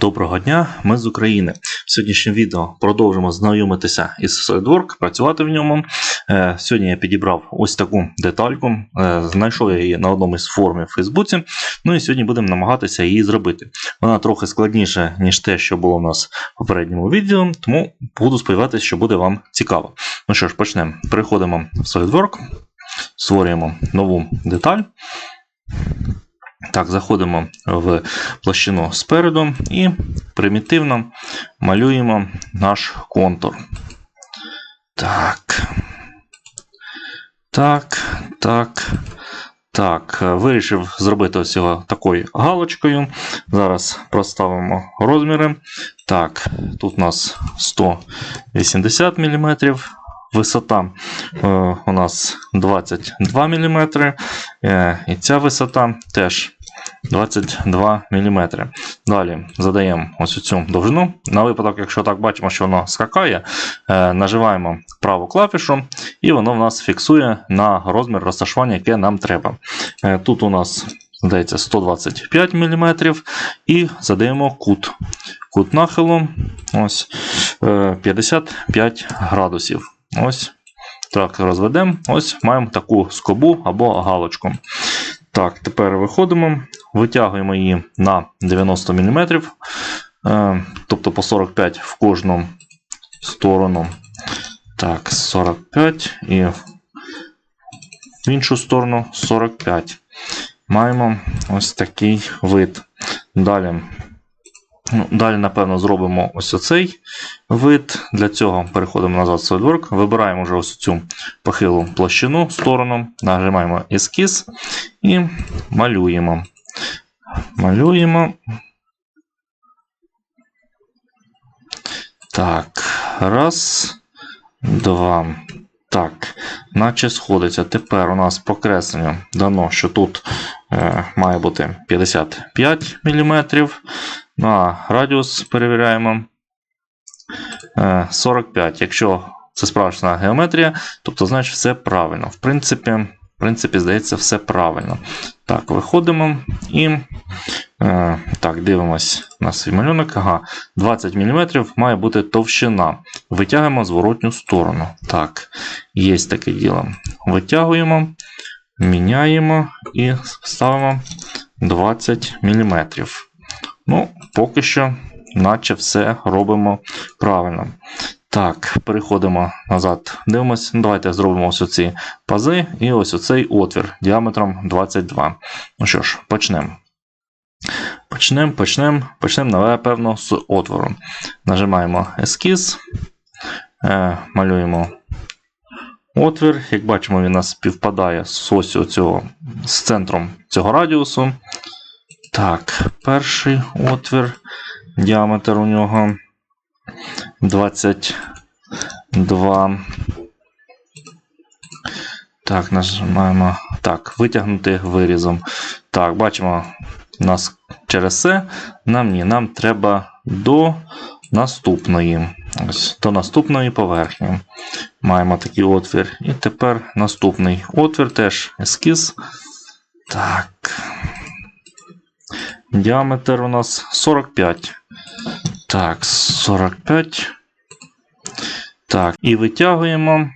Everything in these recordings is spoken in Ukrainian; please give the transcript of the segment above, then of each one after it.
Доброго дня, ми з України. В сьогоднішньому відео продовжимо знайомитися із SolidWorks, працювати в ньому. Е, Сьогодні я підібрав ось таку детальку. Е, Знайшов я її на одному із форумів в Фейсбуці. Ну і сьогодні будемо намагатися її зробити. Вона трохи складніша, ніж те, що було у нас в попередньому відео, тому буду сподіватися, що буде вам цікаво. Ну що ж, почнемо. Переходимо в SolidWorks, створюємо нову деталь. Так, заходимо в площину спереду і примітивно малюємо наш контур. Так. Так, так. Так, вирішив зробити ось його такою галочкою. Зараз проставимо розміри. Так, тут у нас 180 мм. Висота е, у нас 22 мм. Е, і ця висота теж 22 мм. Далі задаємо ось цю довжину. На випадок, якщо так бачимо, що воно скакає, е, нажимаємо праву клавішу, і воно в нас фіксує на розмір розташування, яке нам треба. Е, Тут у нас здається 125 мм, і задаємо кут. Кут нахилу ось е, 55 градусів. Ось так розведемо. Ось маємо таку скобу або галочку. Так, тепер виходимо, витягуємо її на 90 мм, е, тобто по 45 в кожну сторону. Так, 45 і в іншу сторону 45. Маємо ось такий вид. Далі, далі напевно, зробимо ось оцей вид. Для цього переходимо назад в SolidWorks, вибираємо вже ось цю похилу площину сторону, нажимаємо ескіз і малюємо. Малюємо. Так, раз, два. Так, наче сходиться. Тепер у нас по кресленню дано, що тут е, має бути 55 мм. На радіус перевіряємо. 45. Якщо це справжня геометрія, тобто, значить, все правильно. В принципі, в принципі, здається, все правильно. Так, виходимо і е, так, дивимось на свій малюнок. Ага, 20 мм має бути товщина. Витягуємо зворотню сторону. Так, є таке діло. Витягуємо, міняємо і ставимо 20 мм. Ну, поки що наче все робимо правильно. Так, переходимо назад. Дивимось. Ну, Давайте зробимо ось оці пази і ось оцей отвір діаметром 22. Ну що ж, почнемо. Почнемо, почнемо, почнемо, напевно, з отвору. Нажимаємо ескіз, е, малюємо отвір. Як бачимо, він у нас співпадає з ось цього, з центром цього радіусу. Так, перший отвір. Діаметр у нього 22. Так, нажимаємо. Так, витягнути вирізом. Так, бачимо, у нас через це нам ні, нам треба до наступної. Ось, До наступної поверхні. Маємо такий отвір. І тепер наступний отвір теж ескіз. Так. Діаметр у нас 45. Так, 45. Так, і витягуємо.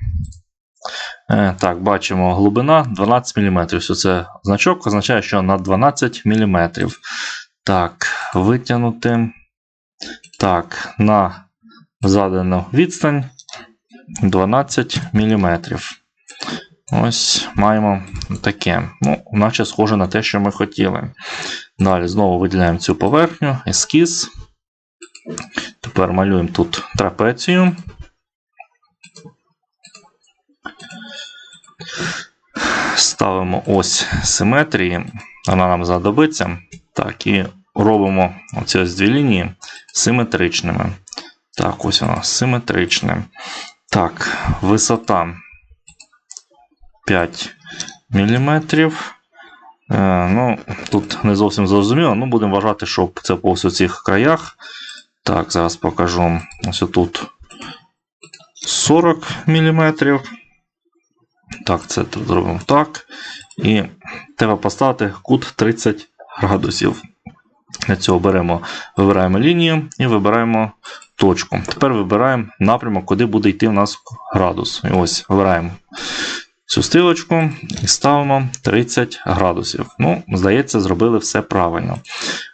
Е, Так, бачимо глибина 12 мм. Це значок означає, що на 12 мм. Так, витягнути. Так, на задану відстань 12 мм. Ось маємо таке. Ну, наче схоже на те, що ми хотіли. Далі знову виділяємо цю поверхню, ескіз. Тепер малюємо тут трапецію. Ставимо ось симетрії, вона нам знадобиться. Так, і робимо оці ось дві лінії симетричними. Так, ось вона симетричне. Так, висота 5 мм. Е, ну, Тут не зовсім зрозуміло, ну будемо вважати, що це по ось цих краях. Так, зараз покажу. Ось тут 40 мм. Так, це зробимо так. І треба поставити кут 30 градусів. Для цього беремо, вибираємо лінію і вибираємо точку. Тепер вибираємо напрямок, куди буде йти у нас градус. І ось вибираємо цю стрілочку і ставимо 30 градусів. Ну, здається, зробили все правильно.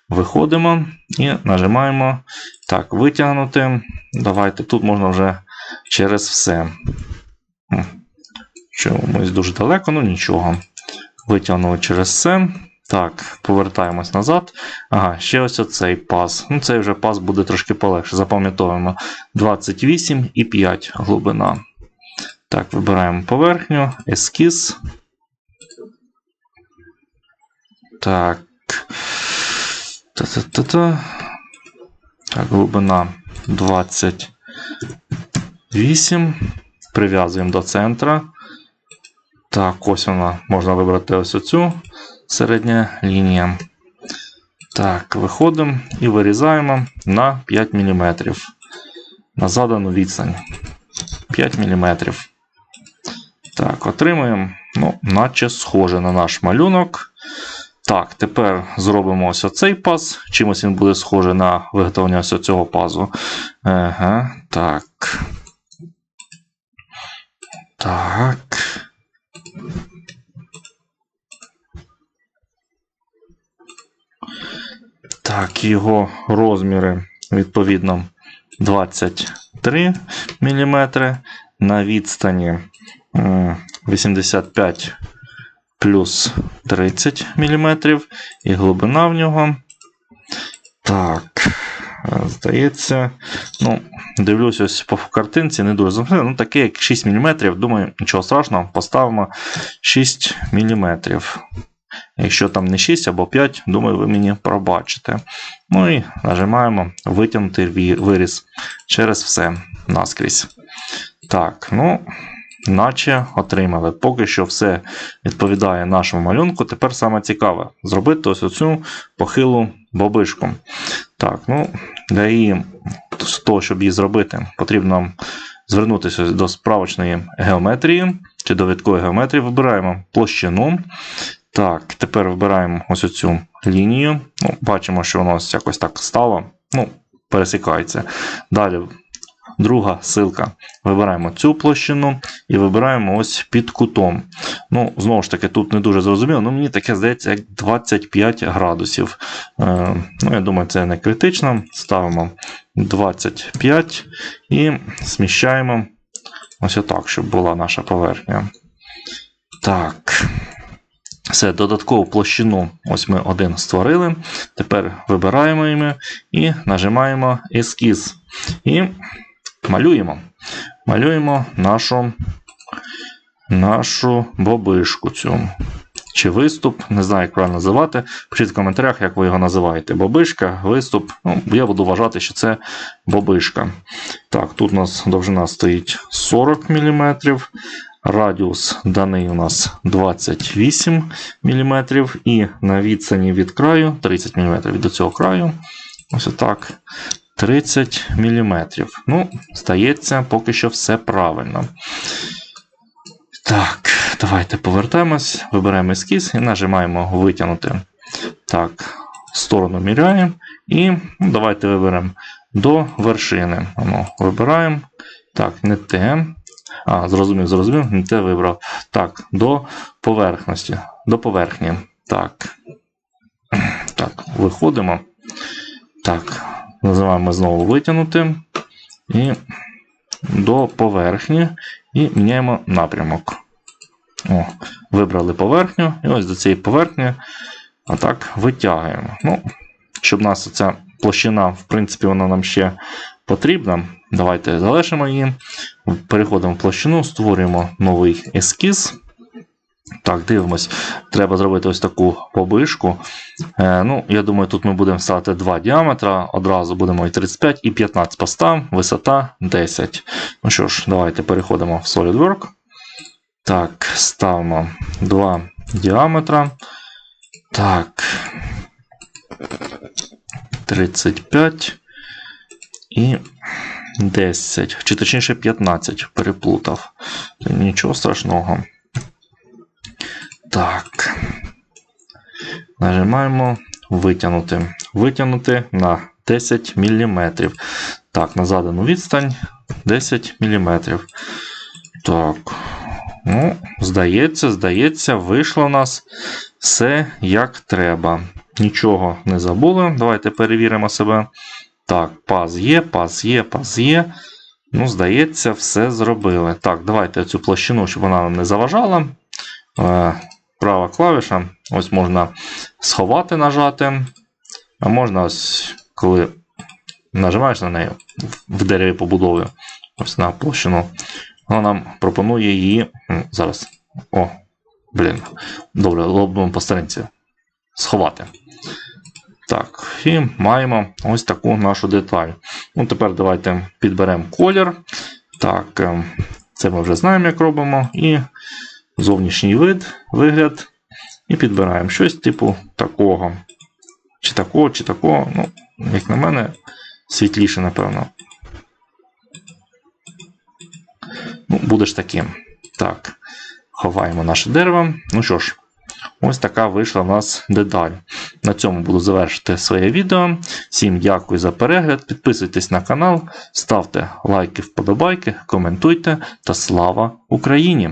Виходимо і нажимаємо так, витягнути. Давайте тут можна вже через все. Чомусь дуже далеко, ну нічого. Витягнули через все. Так, повертаємось назад. Ага, ще ось оцей паз. Ну, цей вже паз буде трошки полегше. Запам'ятовуємо 28 і 5 глибина. Так, вибираємо поверхню, ескіз. Так. Та-та-та-та. Так, глибина 28. Прив'язуємо до центра. Так, ось вона. Можна вибрати ось оцю середня лінія. Так, виходимо і вирізаємо на 5 мм. На задану відстань. 5 мм. Так, отримуємо, ну, наче схоже на наш малюнок. Так, тепер зробимо ось оцей паз. Чимось він буде схожий на виготовлення ось цього пазу. Ага, так. Так. Так, його розміри відповідно 23 мм. На відстані 85 плюс 30 мм. І глибина в нього. Так, здається, ну, дивлюсь ось по картинці, не дуже зрозуміло. Ну, таке як 6 мм. Думаю, нічого страшного, поставимо 6 мм. Якщо там не 6 або 5, думаю, ви мені пробачите. Ну і нажимаємо витягнути виріз через все наскрізь. Так, ну, наче отримали. Поки що все відповідає нашому малюнку. Тепер саме цікаве зробити ось оцю похилу бобишку. Так, ну, для її, того, щоб її зробити, потрібно звернутися до справочної геометрії чи довідкової геометрії. Вибираємо площину. Так, тепер вибираємо ось оцю лінію. Ну, бачимо, що воно якось так стало. Ну, пересікається. Далі друга силка. Вибираємо цю площину і вибираємо ось під кутом. Ну, знову ж таки, тут не дуже зрозуміло, ну мені таке здається, як 25 градусів. Е, ну, я думаю, це не критично. Ставимо 25 і зміщаємо ось отак, щоб була наша поверхня. Так. Все, додаткову площину ось ми один створили. Тепер вибираємо її і нажимаємо ескіз. І малюємо. Малюємо нашу, нашу бобишку цю. Чи виступ, не знаю, як правильно називати. Пишіть в коментарях, як ви його називаєте. Бобишка, виступ. Ну, Я буду вважати, що це бобишка. Так, тут у нас довжина стоїть 40 мм. Радіус даний у нас 28 мм. І на відстані від краю 30 мм від цього краю. Ось отак. 30 мм. Ну, здається, поки що все правильно. Так, давайте повертаємось, вибираємо ескіз і нажимаємо витягнути. Так, сторону міряємо. І ну, давайте виберемо до вершини. Ну, вибираємо. Так, не те. А, зрозумів, зрозумів, не те вибрав. Так, до поверхності. До поверхні. Так. Так, виходимо. Так, називаємо знову витягнути. І до поверхні. І міняємо напрямок. О, Вибрали поверхню. І ось до цієї поверхні отак витягуємо. Ну, Щоб нас ця площина, в принципі, вона нам ще потрібна. Давайте залишимо її. Переходимо в площину, створюємо новий ескіз. Так, дивимось. Треба зробити ось таку побишку. Е, ну, Я думаю, тут ми будемо ставити два діаметра. Одразу будемо і 35, і 15 поставимо, висота 10. Ну що ж, давайте переходимо в SolidWorks. Так, ставимо два діаметра. Так. 35 і 10. Чи точніше 15 переплутав. Нічого страшного. Так. Нажимаємо витягнути. Витягнути на 10 мм. Так, на задану відстань 10 мм. Так. Ну, здається, здається, вийшло у нас все як треба. Нічого не забули. Давайте перевіримо себе. Так, паз є, паз є, паз є. Ну, здається, все зробили. Так, давайте цю площину, щоб вона нам не заважала. Права клавіша. Ось можна сховати, нажати. А можна ось, коли нажимаєш на неї в дереві побудови, ось на площину, вона нам пропонує її. Зараз. О, блін. Добре, робимо по старинці. Сховати. Так, і маємо ось таку нашу деталь. Ну, тепер давайте підберемо колір. Так, ем, це ми вже знаємо, як робимо. І зовнішній вид, вигляд. І підбираємо щось типу такого. Чи такого, чи такого. Ну, як на мене, світліше, напевно. Ну, будеш таким. Так. Ховаємо наше дерево. Ну що ж, ось така вийшла в нас деталь. На цьому буду завершити своє відео. Всім дякую за перегляд. Підписуйтесь на канал, ставте лайки, вподобайки, коментуйте та слава Україні!